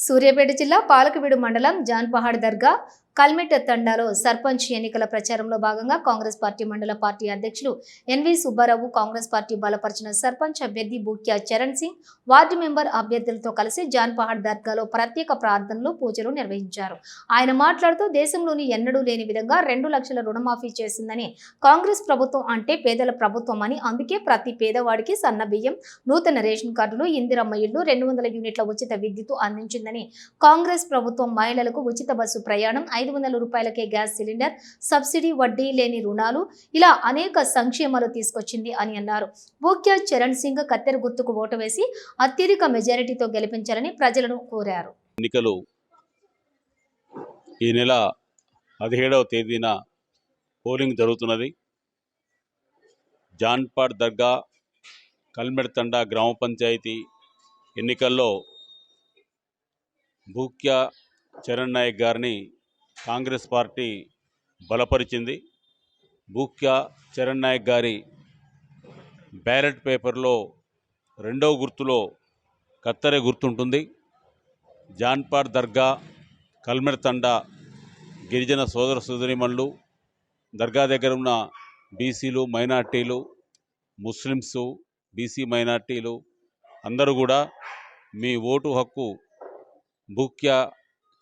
సూర్యాపేట జిల్లా పాలకవీడు మండలం జాన్పహాడ్ దర్గా కల్మెట్ తండాలో సర్పంచ్ ఎన్నికల ప్రచారంలో భాగంగా కాంగ్రెస్ పార్టీ మండల పార్టీ అధ్యక్షులు ఎన్వి సుబ్బారావు కాంగ్రెస్ పార్టీ బలపరిచిన సర్పంచ్ అభ్యర్థి బూక్యా చరణ్ సింగ్ వార్డు మెంబర్ అభ్యర్థులతో కలిసి జాన్పహాడ్ దర్గాలో ప్రత్యేక ప్రార్థనలు పూజలు నిర్వహించారు. ఆయన మాట్లాడుతూ దేశంలోని ఎన్నడూ లేని విధంగా రెండు లక్షల రుణమాఫీ చేసిందని కాంగ్రెస్ ప్రభుత్వం అంటే పేదల ప్రభుత్వం అని అందుకే ప్రతి పేదవాడికి సన్న బియ్యం నూతన రేషన్ కార్డులు ఇందిరమ్మ ఇళ్ళు రెండు వందల యూనిట్ల ఉచిత విద్యుత్ అందించిందని కాంగ్రెస్ ప్రభుత్వం మహిళలకు ఉచిత బస్సు ప్రయాణం ఐదు వందల రూపాయలకే గ్యాస్ సిలిండర్ సబ్సిడీ వడ్డీ లేని రుణాలు ఇలా అనేక సంక్షేమాలు తీసుకొచ్చింది అని అన్నారు. బూక్యా చరణ్ సింగ్ కత్తెర గుర్తుకు ఓటు వేసి అత్యధిక మెజారిటీతో గెలిపించాలని ప్రజలను కోరారు. ఎన్నికలు ఈ నెల పదిహేడవ తేదీన పోలింగ్ జరుగుతున్నది. జాన్పాడ్ దర్గా కల్మెడతండ గ్రామ పంచాయతీ ఎన్నికల్లో భూక్యా చరణ్ నాయక్ గారిని కాంగ్రెస్ పార్టీ బలపరిచింది. భూక్యా చరణ్ నాయక్ గారి బ్యాలెట్ పేపర్లో రెండవ గుర్తులో కత్తెర గుర్తుంటుంది. జాన్పాడ్ దర్గా కల్మెర్ తండా గిరిజన సోదర సోదరిమణులు దర్గా దగ్గర ఉన్న బీసీలు మైనార్టీలు ముస్లిమ్స్ బీసీ మైనార్టీలు అందరూ కూడా మీ ఓటు హక్కు భూక్యా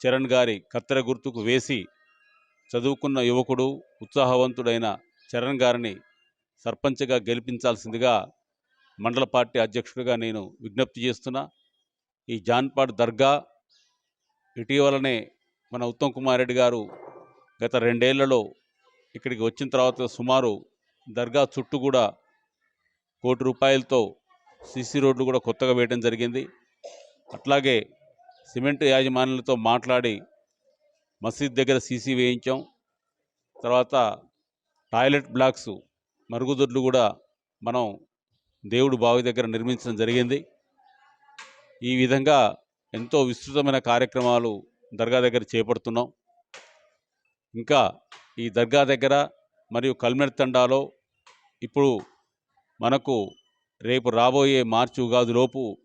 చరణ్ గారి కత్తెర గుర్తుకు వేసి చదువుకున్న యువకుడు ఉత్సాహవంతుడైన చరణ్ గారిని సర్పంచ్గా గెలిపించాల్సిందిగా మండల పార్టీ అధ్యక్షుడిగా నేను విజ్ఞప్తి చేస్తున్నా. ఈ జాన్పాడ్ దర్గా ఇటీవలనే మన ఉత్తమ్ కుమార్ రెడ్డి గారు గత రెండేళ్ళలో ఇక్కడికి వచ్చిన తర్వాత సుమారు దర్గా చుట్టూ కూడా కోటి రూపాయలతో సీసీ రోడ్లు కూడా కొత్తగా వేయడం జరిగింది. అట్లాగే సిమెంట్ యాజమాన్యులతో మాట్లాడి మసీద్ దగ్గర సీసీ వేయించాం. తర్వాత టాయిలెట్ బ్లాక్స్ మరుగుదొడ్లు కూడా మనం దేవుడు బావి దగ్గర నిర్మించడం జరిగింది. ఈ విధంగా ఎంతో విస్తృతమైన కార్యక్రమాలు దర్గా దగ్గర చేపడుతున్నాం. ఇంకా ఈ దర్గా దగ్గర మరియు కల్మెర్ తండాలో ఇప్పుడు మనకు రేపు రాబోయే మార్చి ఉగాదిలోపు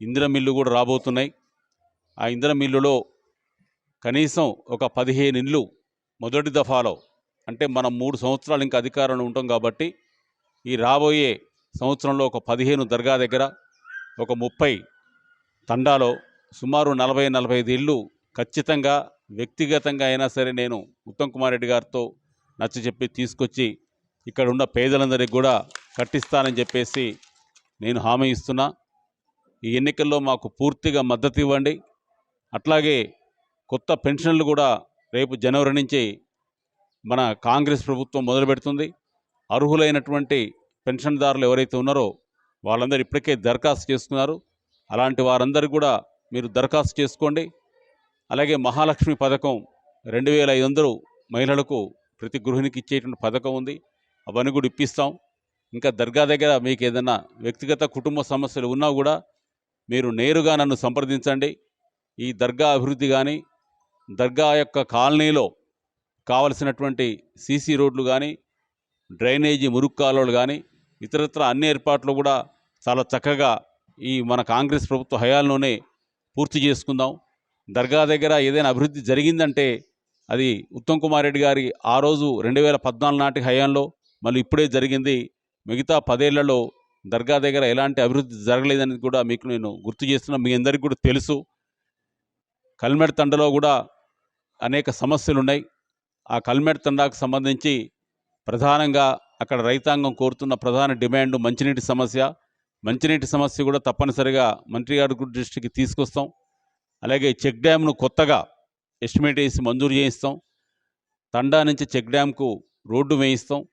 ఇందిరమిల్లు కూడా రాబోతున్నాయి. ఆ ఇంధన మిల్లులో కనీసం ఒక పదిహేను ఇండ్లు మొదటి దఫాలో అంటే మనం మూడు సంవత్సరాలు ఇంకా అధికారంలో ఉంటాం కాబట్టి ఈ రాబోయే సంవత్సరంలో ఒక పదిహేను దర్గా దగ్గర ఒక ముప్పై తండాలో సుమారు నలభై నలభై ఐదు ఇళ్ళు ఖచ్చితంగా వ్యక్తిగతంగా అయినా సరే నేను ఉత్తమ్ కుమార్ రెడ్డి గారితో నచ్చ చెప్పి తీసుకొచ్చి ఇక్కడ ఉన్న పేదలందరికీ కూడా కట్టిస్తానని చెప్పేసి నేను హామీ ఇస్తున్నా. ఈ ఎన్నికల్లో మాకు పూర్తిగా మద్దతు ఇవ్వండి. అట్లాగే కొత్త పెన్షన్లు కూడా రేపు జనవరి నుంచి మన కాంగ్రెస్ ప్రభుత్వం మొదలు పెడుతుంది. అర్హులైనటువంటి పెన్షన్దారులు ఎవరైతే ఉన్నారో వాళ్ళందరూ ఇప్పటికే దరఖాస్తు చేసుకున్నారు. అలాంటి వారందరూ కూడా మీరు దరఖాస్తు చేసుకోండి. అలాగే మహాలక్ష్మి పథకం రెండు వేల ఐదు వందలు మహిళలకు ప్రతి గృహిణికి ఇచ్చేటువంటి పథకం ఉంది. అవన్నీ కూడా ఇప్పిస్తాం. ఇంకా దర్గా దగ్గర మీకు ఏదైనా వ్యక్తిగత కుటుంబ సమస్యలు ఉన్నా కూడా మీరు నేరుగా నన్ను సంప్రదించండి. ఈ దర్గా అభివృద్ధి కానీ దర్గా యొక్క కాలనీలో కావలసినటువంటి సీసీ రోడ్లు కానీ డ్రైనేజీ మురుగు కాలువలు కానీ ఇతరత్ర అన్ని ఏర్పాట్లు కూడా చాలా చక్కగా ఈ మన కాంగ్రెస్ ప్రభుత్వ హయాంలోనే పూర్తి చేసుకుందాం. దర్గా దగ్గర ఏదైనా అభివృద్ధి జరిగిందంటే అది ఉత్తమ్ కుమార్ రెడ్డి గారి ఆ రోజు రెండు వేల పద్నాలుగు నాటి హయాంలో మళ్ళీ ఇప్పుడే జరిగింది. మిగతా పదేళ్ళలో దర్గా దగ్గర ఎలాంటి అభివృద్ధి జరగలేదని కూడా మీకు నేను గుర్తు చేస్తున్నా మీ అందరికీ కూడా తెలుసు. కల్మెడ్ తండలో కూడా అనేక సమస్యలు ఉన్నాయి ఆ కల్మెడ్ తండాకు సంబంధించి ప్రధానంగా అక్కడ రైతాంగం కోరుతున్న ప్రధాన డిమాండ్ మంచినీటి సమస్య. మంచినీటి సమస్య కూడా తప్పనిసరిగా మంత్రి గారి దృష్టికి తీసుకొస్తాం. అలాగే చెక్ డ్యామ్ను కొత్తగా ఎస్టిమేట్ వేసి మంజూరు చేయిస్తాం. తండా నుంచి చెక్ డ్యామ్కు రోడ్డు వేయిస్తాం.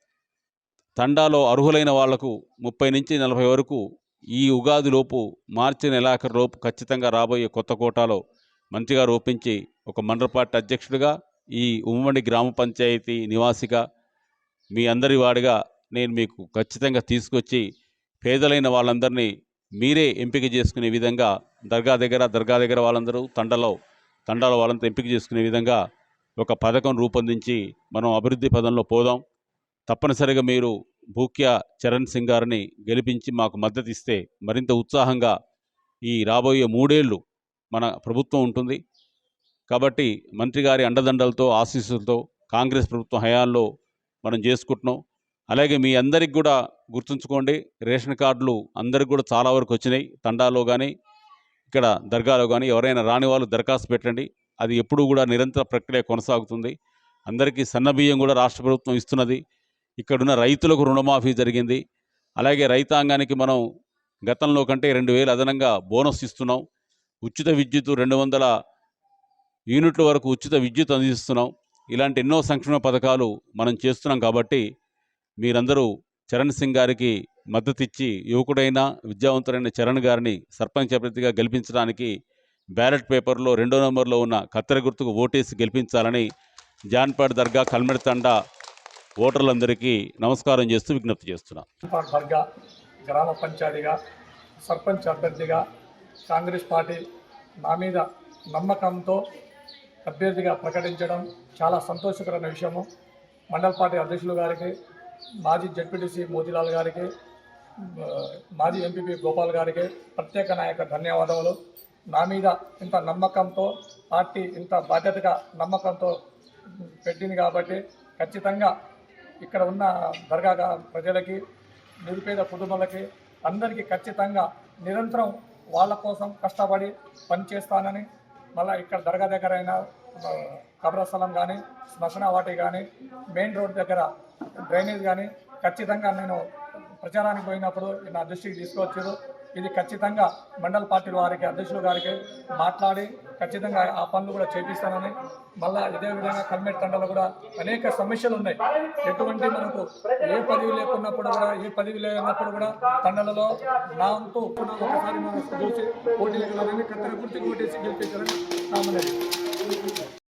తండాలో అర్హులైన వాళ్ళకు ముప్పై నుంచి నలభై వరకు ఈ ఉగాది లోపు మార్చి నెలాఖరు లోపు ఖచ్చితంగా రాబోయే కొత్త కోటాలో మంత్రిగా రూపించి ఒక మండల పార్టీ అధ్యక్షుడిగా ఈ ఉమ్మడి గ్రామ పంచాయతీ నివాసిగా మీ అందరి వాడిగా నేను మీకు ఖచ్చితంగా తీసుకొచ్చి పేదలైన వాళ్ళందరినీ మీరే ఎంపిక చేసుకునే విధంగా దర్గా దగ్గర దర్గా దగ్గర వాళ్ళందరూ తండలో తండాల వాళ్ళంతా ఎంపిక చేసుకునే విధంగా ఒక పథకం రూపొందించి మనం అభివృద్ధి పదంలో పోదాం. తప్పనిసరిగా మీరు భూక్యా చరణ్ సింగ్ గారిని గెలిపించి మాకు మద్దతు ఇస్తే మరింత ఉత్సాహంగా ఈ రాబోయే మూడేళ్ళు మన ప్రభుత్వం ఉంటుంది. కాబట్టి మంత్రి గారి అండదండలతో ఆశీస్సులతో కాంగ్రెస్ ప్రభుత్వం హయాంలో మనం చేసుకుంటున్నాం. అలాగే మీ అందరికి కూడా గుర్తుంచుకోండి రేషన్ కార్డులు అందరికి కూడా చాలా వరకు వచ్చినాయి. తండాలో కానీ ఇక్కడ దర్గాలో కానీ ఎవరైనా రాని వాళ్ళు దరఖాస్తు పెట్టండి. అది ఎప్పుడూ కూడా నిరంతర ప్రక్రియ కొనసాగుతుంది. అందరికీ సన్నబియ్యం కూడా రాష్ట్ర ప్రభుత్వం ఇస్తున్నది. ఇక్కడున్న రైతులకు రుణమాఫీ జరిగింది. అలాగే రైతాంగానికి మనం గతంలో కంటే రెండు వేలు అదనంగా బోనస్ ఇస్తున్నాం. ఉచిత విద్యుత్ రెండు వందల యూనిట్ల వరకు ఉచిత విద్యుత్ అందిస్తున్నాం. ఇలాంటి ఎన్నో సంక్షేమ పథకాలు మనం చేస్తున్నాం కాబట్టి మీరందరూ చరణ్ సింగ్ గారికి మద్దతు ఇచ్చి యువకుడైన విద్యావంతుడైన చరణ్ గారిని సర్పంచ్ అభ్యర్థిగా గెలిపించడానికి బ్యాలెట్ పేపర్లో రెండో నెంబర్లో ఉన్న కత్తెర గుర్తుకు ఓటేసి గెలిపించాలని జాన్పాడ్ దర్గా కల్మెడ తండా ఓటర్లందరికీ నమస్కారం చేస్తూ విజ్ఞప్తి చేస్తున్నాను దర్గా గ్రామ పంచాయతీగా సర్పంచ్ అభ్యర్థిగా కాంగ్రెస్ పార్టీ నా మీద నమ్మకంతో అభ్యర్థిగా ప్రకటించడం చాలా సంతోషకరమైన విషయము. మండల పార్టీ అధ్యక్షులు గారికి మాజీ జడ్పీటీసీ మోతీలాల్ గారికి మాజీ ఎంపీపీ గోపాల్ గారికి ప్రత్యేక నాయక ధన్యవాదములు. నా మీద ఇంత నమ్మకంతో పార్టీ ఇంత బాధ్యతగా నమ్మకంతో పెట్టింది కాబట్టి ఖచ్చితంగా ఇక్కడ ఉన్న దర్గా ప్రజలకి నిరుపేద కుటుంబాలకి అందరికీ ఖచ్చితంగా నిరంతరం వాళ్ళ కోసం కష్టపడి పనిచేస్తానని మళ్ళీ ఇక్కడ దర్గా దగ్గర అయినా కబ్రస్థలం కానీ శ్మశాన వాటి కానీ మెయిన్ రోడ్ దగ్గర డ్రైనేజ్ కానీ ఖచ్చితంగా నేను ప్రచారానికి పోయినప్పుడు నా దృష్టికి తీసుకొచ్చారు. ఇది ఖచ్చితంగా మండల పార్టీ వారికి అధ్యక్షుల గారికి మాట్లాడి ఖచ్చితంగా ఆ పనులు కూడా చేపిస్తానని మళ్ళా ఇదే విధంగా కల్మెట్ తండలో కూడా అనేక సమస్యలు ఉన్నాయి. ఎటువంటి మనకు ఏ పదవి లేకున్నప్పుడు కూడా ఏ పదవి లేనప్పుడు కూడా తండలలో నా అంటూ ఒకసారి మనం చూసి పోటీ కత్తెర గుర్తికి కొట్టేసి గెలిపించాలని